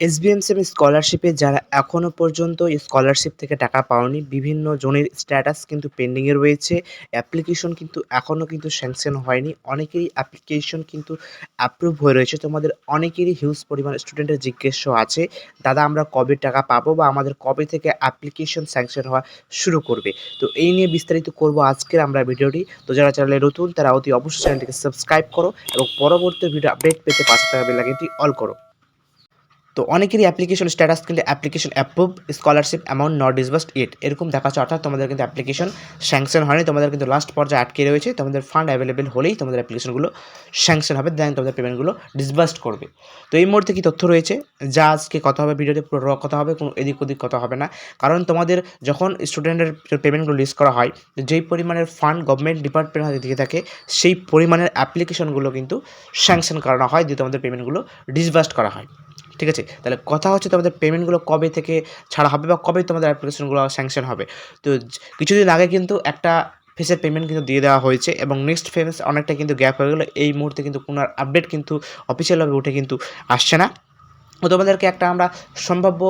SBMCM স্কলারশিপে যারা এখনও পর্যন্ত স্কলারশিপ থেকে টাকা পাওনি, বিভিন্ন জনের স্ট্যাটাস কিন্তু পেন্ডিংয়ে রয়েছে। অ্যাপ্লিকেশন কিন্তু এখনও কিন্তু স্যাংশন হয়নি। অনেকেরই অ্যাপ্লিকেশন কিন্তু অ্যাপ্রুভ হয়ে রয়েছে। তোমাদের অনেকেরই হিউজ পরিমাণ স্টুডেন্টের জিজ্ঞেস আছে, দাদা, আমরা কবে টাকা পাবো বা আমাদের কবে থেকে অ্যাপ্লিকেশন স্যাংশন হওয়া শুরু করবে? তো এই নিয়ে বিস্তারিত করব আজকের আমরা ভিডিওটি। তো যারা চ্যানেলে নতুন, তারা অতি অবশ্যই চ্যানেলটিকে সাবস্ক্রাইব করো এবং পরবর্তী ভিডিও আপডেট পেতে পাশে থাকা বেলাইকনটি অল করো। তো অনেকেরই অ্যাপ্লিকেশন স্ট্যাটাস কিন্তু application approve scholarship amount not disbursed yet এরকম দেখাচ্ছে, অর্থাৎ তোমাদের কিন্তু অ্যাপ্লিকেশন স্যাংশন হয়নি। তোমাদের কিন্তু লাস্ট পর্যায়ে আটকে রয়েছে। তোমাদের ফান্ড অ্যাভেলেবেল হলেই তোমাদের অ্যাপ্লিকেশনগুলো স্যাংশন হবে দেন তোমাদের পেমেন্টগুলো ডিসবার্সড করবে। তো এই মুহূর্তে কি তথ্য রয়েছে? যা আজকে কথা হবে ভিডিওতে, পুরো র কথা হবে, কোনো এদিক ওদিক কথা হবে না। কারণ তোমাদের যখন স্টুডেন্টের পেমেন্টগুলো লিস্ট করা হয়, যেই পরিমাণের ফান্ড গভর্নমেন্ট ডিপার্টমেন্ট হাতে দিকে থাকে, সেই পরিমাণের অ্যাপ্লিকেশনগুলো কিন্তু স্যাংশন করানো হয়, দিয়ে তোমাদের পেমেন্টগুলো ডিসবার্সড করা হয়। ঠিক আছে? তাহলে কথা হচ্ছে তোমাদের পেমেন্টগুলো কবে থেকে ছাড়া হবে বা কবে তোমাদের অ্যাপ্লিকেশনগুলো স্যাংশন হবে? তো কিছুদিন আগে কিন্তু একটা ফেসের পেমেন্ট কিন্তু দিয়ে দেওয়া হয়েছে এবং নেক্সট ফেস অনেকটা কিন্তু গ্যাপ হয়ে গেলো। এই মুহূর্তে কিন্তু কোনো আপডেট কিন্তু অফিসিয়ালভাবে উঠে কিন্তু আসছে না। তোমাদেরকে একটা আমরা সম্ভাব্য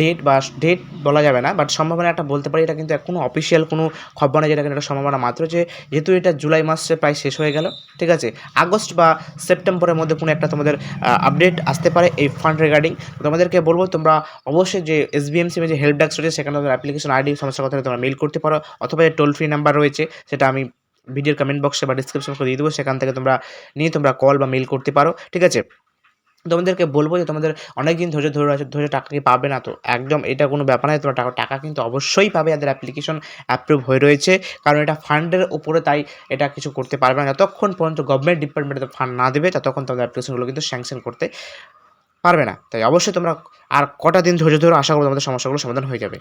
ডেট বা ডেট বলা যাবে না বাট সম্ভাবনা একটা বলতে পারি, এটা কিন্তু কোনো অফিসিয়াল কোনো খবর নেই, যেটা কিন্তু একটা সম্ভাবনা মাত্র যে যেহেতু এটা জুলাই মাসে প্রায় শেষ হয়ে গেল, ঠিক আছে? আগস্ট বা সেপ্টেম্বরের মধ্যে কোনো একটা তোমাদের আপডেট আসতে পারে এই ফান্ড রিগার্ডিং তোমাদেরকে বলব, তোমরা অবশ্যই যে এস বি এসবিএমসি যে হেল্প ডেস্ক রয়েছে, সেখানে তোমাদের অ্যাপ্লিকেশন আইডি সমস্যার কথা তোমরা মেল করতে পারো, অথবা যে টোল ফ্রি নাম্বার রয়েছে, সেটা আমি ভিডিওর কমেন্ট বক্সে বা ডিসক্রিপশন করে দিয়ে দেবো, সেখান থেকে তোমরা নিয়ে তোমরা কল বা মেল করতে পারো, ঠিক আছে? তোমাদেরকে বলব যে তোমাদের অনেক দিন ধৈর্য ধরে আছে ধৈর্য টাকা কি পাবে না? তো একদম এটা কোনো ব্যাপার নয় তোমরা টাকা টাকা কিন্তু অবশ্যই পাবে, যাদের অ্যাপ্লিকেশন অ্যাপ্রুভ হয়ে রয়েছে। কারণ এটা ফান্ডের উপরে তাই এটা কিছু করতে পারবে না। যতক্ষণ পর্যন্ত গভর্নমেন্ট ডিপার্টমেন্টে ফান্ড না দেবে, ততক্ষণ তোমাদের অ্যাপ্লিকেশনগুলো কিন্তু স্যাংশন করতে পারবে না। তাই অবশ্যই তোমরা আর কটা দিন ধৈর্য ধরে আশা করো তোমাদের সমস্যাগুলো সমাধান হয়ে যাবে।